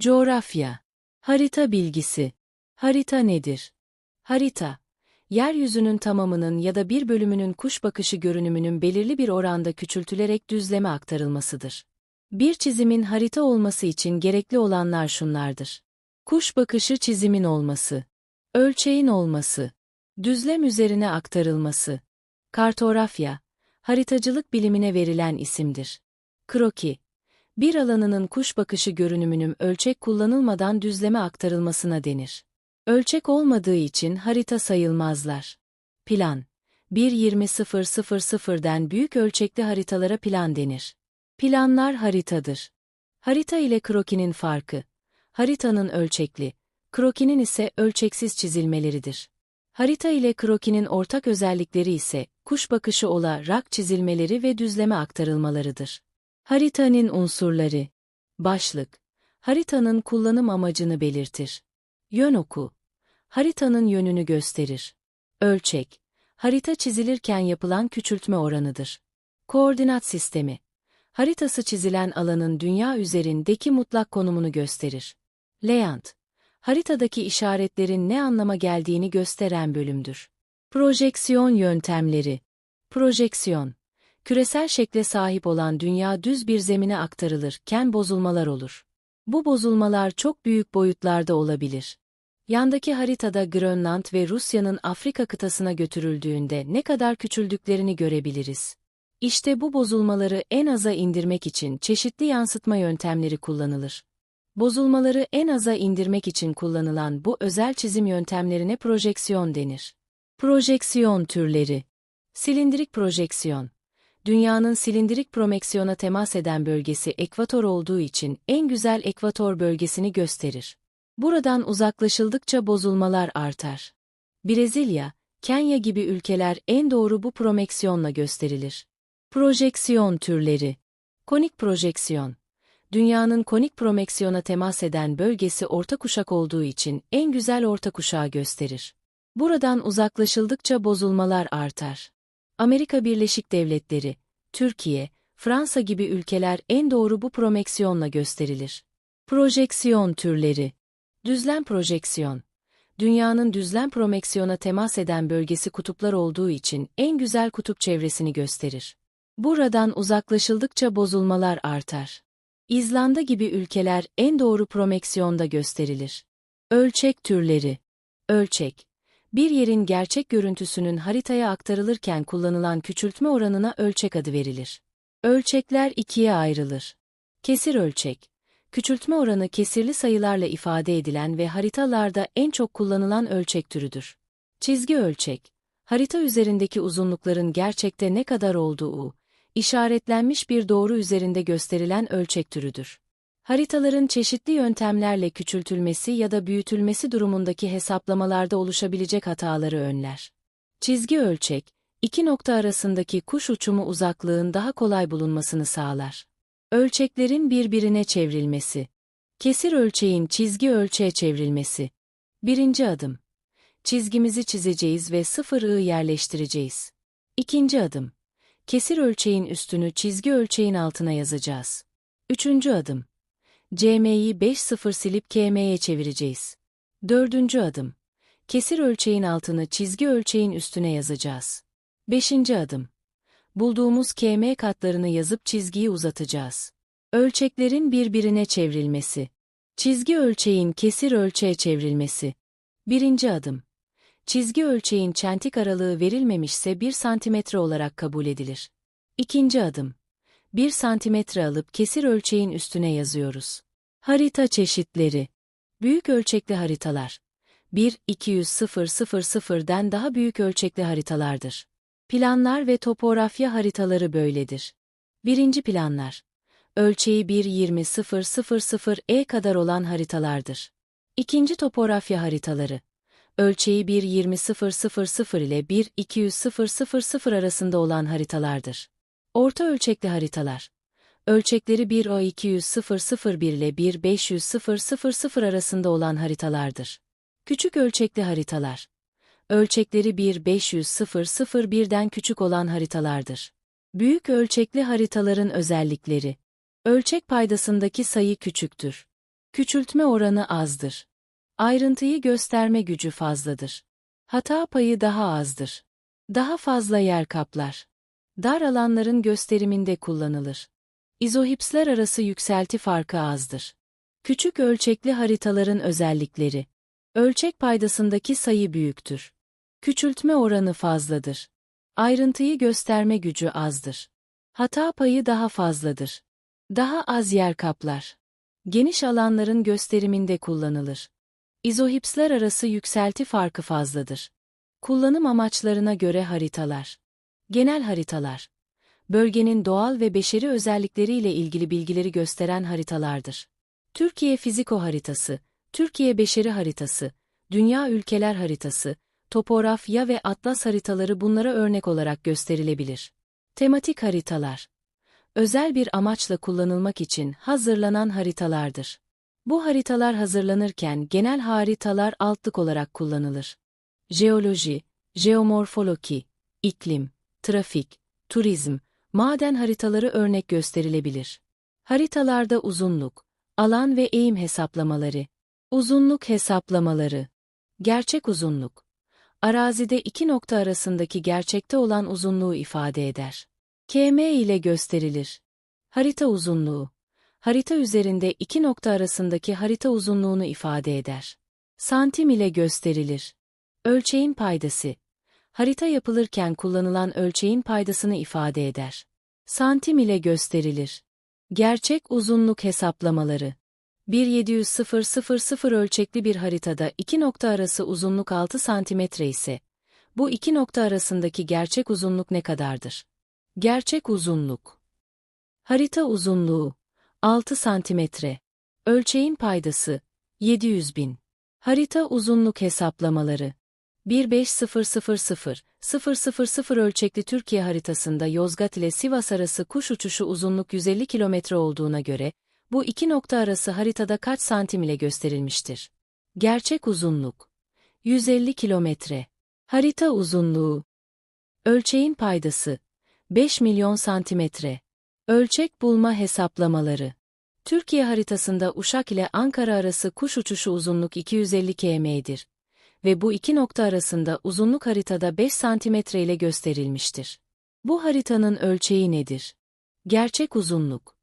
Coğrafya. Harita bilgisi. Harita nedir? Harita, yeryüzünün tamamının ya da bir bölümünün kuş bakışı görünümünün belirli bir oranda küçültülerek düzleme aktarılmasıdır. Bir çizimin harita olması için gerekli olanlar şunlardır. Kuş bakışı çizimin olması, ölçeğin olması, düzlem üzerine aktarılması, kartografya, haritacılık bilimine verilen isimdir. Kroki, bir alanının kuş bakışı görünümünün ölçek kullanılmadan düzleme aktarılmasına denir. Ölçek olmadığı için harita sayılmazlar. Plan 1.20.000'den büyük ölçekli haritalara plan denir. Planlar haritadır. Harita ile krokinin farkı. Haritanın ölçekli, krokinin ise ölçeksiz çizilmeleridir. Harita ile krokinin ortak özellikleri ise kuş bakışı olarak çizilmeleri ve düzleme aktarılmalarıdır. Haritanın unsurları Başlık Haritanın kullanım amacını belirtir. Yön oku Haritanın yönünü gösterir. Ölçek Harita çizilirken yapılan küçültme oranıdır. Koordinat sistemi Haritası çizilen alanın dünya üzerindeki mutlak konumunu gösterir. Layout Haritadaki işaretlerin ne anlama geldiğini gösteren bölümdür. Projeksiyon yöntemleri Projeksiyon Küresel şekle sahip olan dünya düz bir zemine aktarılırken bozulmalar olur. Bu bozulmalar çok büyük boyutlarda olabilir. Yandaki haritada Grönland ve Rusya'nın Afrika kıtasına götürüldüğünde ne kadar küçüldüklerini görebiliriz. İşte bu bozulmaları en aza indirmek için çeşitli yansıtma yöntemleri kullanılır. Bozulmaları en aza indirmek için kullanılan bu özel çizim yöntemlerine projeksiyon denir. Projeksiyon türleri Silindirik projeksiyon Dünyanın silindirik promeksiyona temas eden bölgesi ekvator olduğu için en güzel ekvator bölgesini gösterir. Buradan uzaklaşıldıkça bozulmalar artar. Brezilya, Kenya gibi ülkeler en doğru bu promeksiyonla gösterilir. Projeksiyon türleri Konik projeksiyon Dünyanın konik promeksiyona temas eden bölgesi orta kuşak olduğu için en güzel orta kuşağı gösterir. Buradan uzaklaşıldıkça bozulmalar artar. Amerika Birleşik Devletleri, Türkiye, Fransa gibi ülkeler en doğru bu promeksiyonla gösterilir. Projeksiyon türleri Düzlem projeksiyon Dünyanın düzlem promeksiyona temas eden bölgesi kutuplar olduğu için en güzel kutup çevresini gösterir. Buradan uzaklaşıldıkça bozulmalar artar. İzlanda gibi ülkeler en doğru promeksiyonda gösterilir. Ölçek türleri Ölçek bir yerin gerçek görüntüsünün haritaya aktarılırken kullanılan küçültme oranına ölçek adı verilir. Ölçekler ikiye ayrılır. Kesir ölçek. Küçültme oranı kesirli sayılarla ifade edilen ve haritalarda en çok kullanılan ölçek türüdür. Çizgi ölçek. Harita üzerindeki uzunlukların gerçekte ne kadar olduğu, işaretlenmiş bir doğru üzerinde gösterilen ölçek türüdür. Haritaların çeşitli yöntemlerle küçültülmesi ya da büyütülmesi durumundaki hesaplamalarda oluşabilecek hataları önler. Çizgi ölçek, iki nokta arasındaki kuş uçumu uzaklığın daha kolay bulunmasını sağlar. Ölçeklerin birbirine çevrilmesi. Kesir ölçeğin çizgi ölçeğe çevrilmesi. Birinci adım. Çizgimizi çizeceğiz ve sıfır yerleştireceğiz. İkinci adım. Kesir ölçeğin üstünü çizgi ölçeğin altına yazacağız. Üçüncü adım. CM'yi 5-0 silip KM'ye çevireceğiz. Dördüncü adım. Kesir ölçeğin altını çizgi ölçeğin üstüne yazacağız. Beşinci adım. Bulduğumuz KM katlarını yazıp çizgiyi uzatacağız. Ölçeklerin birbirine çevrilmesi. Çizgi ölçeğin kesir ölçeğe çevrilmesi. Birinci adım. Çizgi ölçeğin çentik aralığı verilmemişse 1 santimetre olarak kabul edilir. İkinci adım. 1 santimetre alıp kesir ölçeğin üstüne yazıyoruz. Harita çeşitleri. Büyük ölçekli haritalar. 1-200-000'den daha büyük ölçekli haritalardır. Planlar ve topografya haritaları böyledir. Birinci planlar. Ölçeği 1-20-000'e kadar olan haritalardır. İkinci topografya haritaları. Ölçeği 1-20-000 ile 1-200-000 arasında olan haritalardır. Orta ölçekli haritalar. Ölçekleri 1 o 200 ile 1 500 arasında olan haritalardır. Küçük ölçekli haritalar. Ölçekleri 1 500 001'den küçük olan haritalardır. Büyük ölçekli haritaların özellikleri. Ölçek paydasındaki sayı küçüktür. Küçültme oranı azdır. Ayrıntıyı gösterme gücü fazladır. Hata payı daha azdır. Daha fazla yer kaplar. Dar alanların gösteriminde kullanılır. İzohipsler arası yükselti farkı azdır. Küçük ölçekli haritaların özellikleri. Ölçek paydasındaki sayı büyüktür. Küçültme oranı fazladır. Ayrıntıyı gösterme gücü azdır. Hata payı daha fazladır. Daha az yer kaplar. Geniş alanların gösteriminde kullanılır. İzohipsler arası yükselti farkı fazladır. Kullanım amaçlarına göre haritalar. Genel haritalar. Bölgenin doğal ve beşeri özellikleriyle ilgili bilgileri gösteren haritalardır. Türkiye Fiziko Haritası, Türkiye Beşeri Haritası, Dünya Ülkeler Haritası, topografya ve atlas haritaları bunlara örnek olarak gösterilebilir. Tematik haritalar. Özel bir amaçla kullanılmak için hazırlanan haritalardır. Bu haritalar hazırlanırken genel haritalar altlık olarak kullanılır. Jeoloji, jeomorfoloji, iklim, trafik, turizm, maden haritaları örnek gösterilebilir. Haritalarda uzunluk, alan ve eğim hesaplamaları, uzunluk hesaplamaları, gerçek uzunluk, arazide iki nokta arasındaki gerçekte olan uzunluğu ifade eder. KM ile gösterilir. Harita uzunluğu, harita üzerinde iki nokta arasındaki harita uzunluğunu ifade eder. Santim ile gösterilir. Ölçeğin paydası, harita yapılırken kullanılan ölçeğin paydasını ifade eder. Santim ile gösterilir. Gerçek uzunluk hesaplamaları 1.700.000 ölçekli bir haritada iki nokta arası uzunluk 6 santimetre ise, bu iki nokta arasındaki gerçek uzunluk ne kadardır? Gerçek uzunluk Harita uzunluğu 6 santimetre. Ölçeğin paydası 700 bin. Harita uzunluk hesaplamaları 15000 000 ölçekli Türkiye haritasında Yozgat ile Sivas arası kuş uçuşu uzunluk 150 kilometre olduğuna göre, bu iki nokta arası haritada kaç santim ile gösterilmiştir? Gerçek uzunluk 150 kilometre. Harita uzunluğu Ölçeğin paydası 5 milyon santimetre. Ölçek bulma hesaplamaları Türkiye haritasında Uşak ile Ankara arası kuş uçuşu uzunluk 250 km'dir ve bu iki nokta arasında uzunluk haritada 5 santimetre ile gösterilmiştir. Bu haritanın ölçeği nedir? Gerçek uzunluk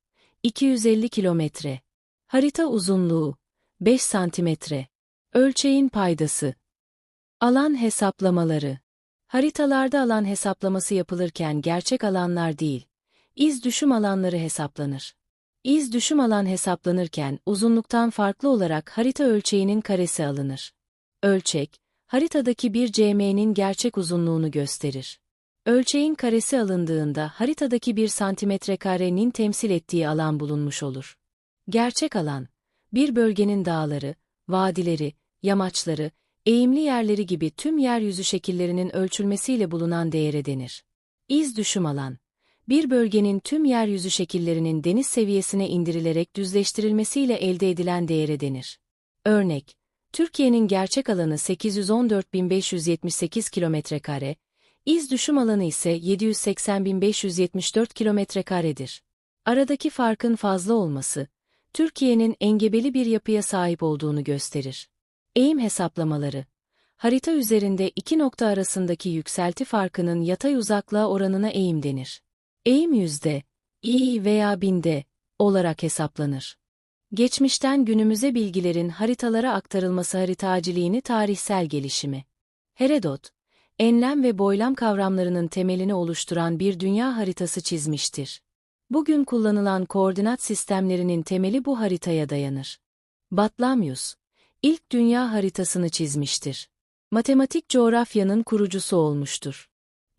250 kilometre. Harita uzunluğu 5 santimetre. Ölçeğin paydası. Alan hesaplamaları. Haritalarda alan hesaplaması yapılırken gerçek alanlar değil, iz düşüm alanları hesaplanır. İz düşüm alan hesaplanırken uzunluktan farklı olarak harita ölçeğinin karesi alınır. Ölçek, haritadaki bir CM'nin gerçek uzunluğunu gösterir. Ölçeğin karesi alındığında haritadaki bir santimetre karenin temsil ettiği alan bulunmuş olur. Gerçek alan, bir bölgenin dağları, vadileri, yamaçları, eğimli yerleri gibi tüm yeryüzü şekillerinin ölçülmesiyle bulunan değere denir. İz düşüm alan, bir bölgenin tüm yeryüzü şekillerinin deniz seviyesine indirilerek düzleştirilmesiyle elde edilen değere denir. Örnek, Türkiye'nin gerçek alanı 814.578 kilometrekare, iz düşüm alanı ise 780.574 kilometrekaredir. Aradaki farkın fazla olması, Türkiye'nin engebeli bir yapıya sahip olduğunu gösterir. Eğim hesaplamaları Harita üzerinde iki nokta arasındaki yükselti farkının yatay uzaklığa oranına eğim denir. Eğim yüzde, i veya binde olarak hesaplanır. Geçmişten günümüze bilgilerin haritalara aktarılması haritaciliğini tarihsel gelişimi. Herodot, enlem ve boylam kavramlarının temelini oluşturan bir dünya haritası çizmiştir. Bugün kullanılan koordinat sistemlerinin temeli bu haritaya dayanır. Batlamyus, ilk dünya haritasını çizmiştir. Matematik coğrafyanın kurucusu olmuştur.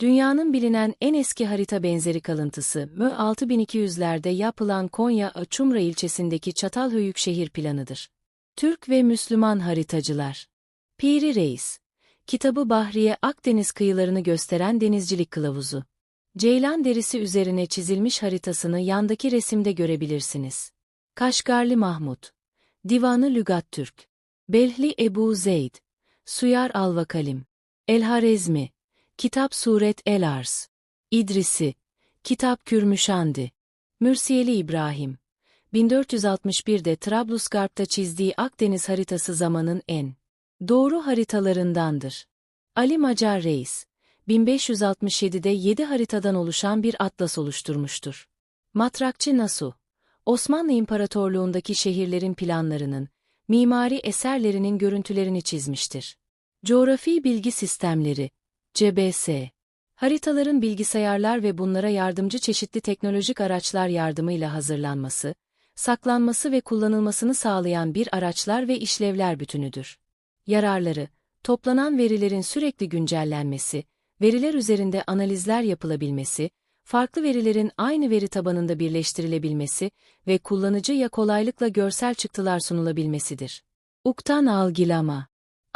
Dünyanın bilinen en eski harita benzeri kalıntısı MÖ 6200'lerde yapılan Konya Açumra ilçesindeki Çatalhöyük şehir planıdır. Türk ve Müslüman haritacılar. Piri Reis. Kitabı Bahriye Akdeniz kıyılarını gösteren denizcilik kılavuzu. Ceylan derisi üzerine çizilmiş haritasını yandaki resimde görebilirsiniz. Kaşgarlı Mahmut. Divanı Lügat Türk. Belhli Ebu Zeyd. Suyar Alvakalim. El-Harezmi. Kitap Suret El-Ars. İdrisi. Kitap Kürmüşandi. Mürsiyeli İbrahim. 1461'de Trablusgarp'ta çizdiği Akdeniz haritası zamanın en doğru haritalarındandır. Ali Macar Reis, 1567'de 7 haritadan oluşan bir atlas oluşturmuştur. Matrakçı Nasu, Osmanlı İmparatorluğundaki şehirlerin planlarının, mimari eserlerinin görüntülerini çizmiştir. Coğrafi Bilgi Sistemleri, CBS, haritaların bilgisayarlar ve bunlara yardımcı çeşitli teknolojik araçlar yardımıyla hazırlanması, saklanması ve kullanılmasını sağlayan bir araçlar ve işlevler bütünüdür. Yararları, toplanan verilerin sürekli güncellenmesi, veriler üzerinde analizler yapılabilmesi, farklı verilerin aynı veri tabanında birleştirilebilmesi ve kullanıcıya kolaylıkla görsel çıktılar sunulabilmesidir. Uktan algılama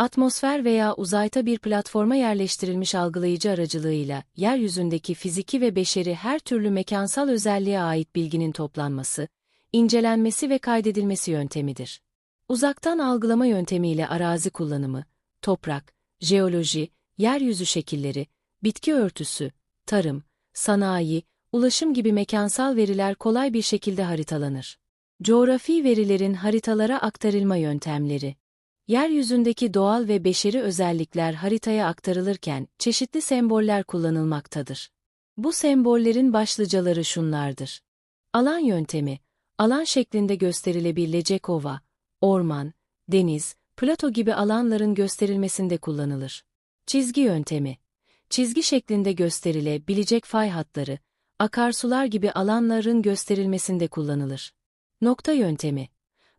Atmosfer veya uzayta bir platforma yerleştirilmiş algılayıcı aracılığıyla, yeryüzündeki fiziki ve beşeri her türlü mekansal özelliğe ait bilginin toplanması, incelenmesi ve kaydedilmesi yöntemidir. Uzaktan algılama yöntemiyle arazi kullanımı, toprak, jeoloji, yeryüzü şekilleri, bitki örtüsü, tarım, sanayi, ulaşım gibi mekansal veriler kolay bir şekilde haritalanır. Coğrafi verilerin haritalara aktarılma yöntemleri Yeryüzündeki doğal ve beşeri özellikler haritaya aktarılırken çeşitli semboller kullanılmaktadır. Bu sembollerin başlıcaları şunlardır. Alan yöntemi, alan şeklinde gösterilebilecek ova, orman, deniz, plato gibi alanların gösterilmesinde kullanılır. Çizgi yöntemi, çizgi şeklinde gösterilebilecek fay hatları, akarsular gibi alanların gösterilmesinde kullanılır. Nokta yöntemi,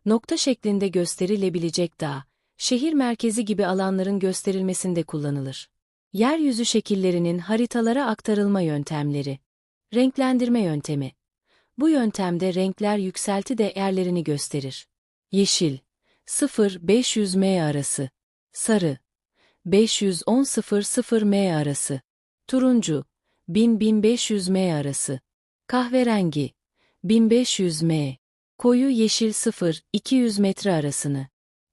nokta şeklinde gösterilebilecek dağ, şehir merkezi gibi alanların gösterilmesinde kullanılır. Yeryüzü şekillerinin haritalara aktarılma yöntemleri. Renklendirme yöntemi. Bu yöntemde renkler yükselti değerlerini gösterir. Yeşil 0-500 m arası. Sarı 510-00 m arası. Turuncu 1000-1500 m arası. Kahverengi 1500 m. Koyu yeşil 0-200 metre arasını.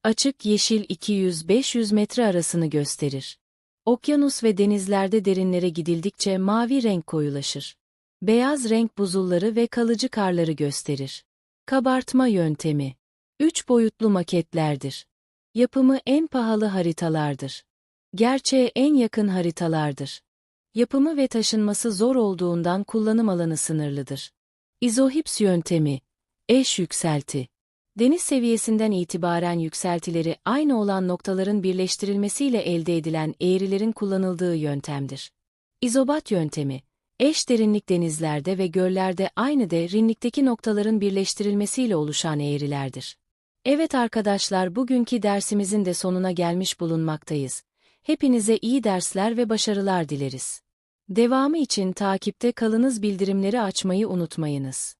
Açık yeşil 200-500 metre arasını gösterir. Okyanus ve denizlerde derinlere gidildikçe mavi renk koyulaşır. Beyaz renk buzulları ve kalıcı karları gösterir. Kabartma yöntemi. Üç boyutlu maketlerdir. Yapımı en pahalı haritalardır. Gerçeğe en yakın haritalardır. Yapımı ve taşınması zor olduğundan kullanım alanı sınırlıdır. İzohips yöntemi. Eş yükselti. Deniz seviyesinden itibaren yükseltileri aynı olan noktaların birleştirilmesiyle elde edilen eğrilerin kullanıldığı yöntemdir. İzobat yöntemi, eş derinlik denizlerde ve göllerde aynı derinlikteki noktaların birleştirilmesiyle oluşan eğrilerdir. Evet arkadaşlar bugünkü dersimizin de sonuna gelmiş bulunmaktayız. Hepinize iyi dersler ve başarılar dileriz. Devamı için takipte kalınız bildirimleri açmayı unutmayınız.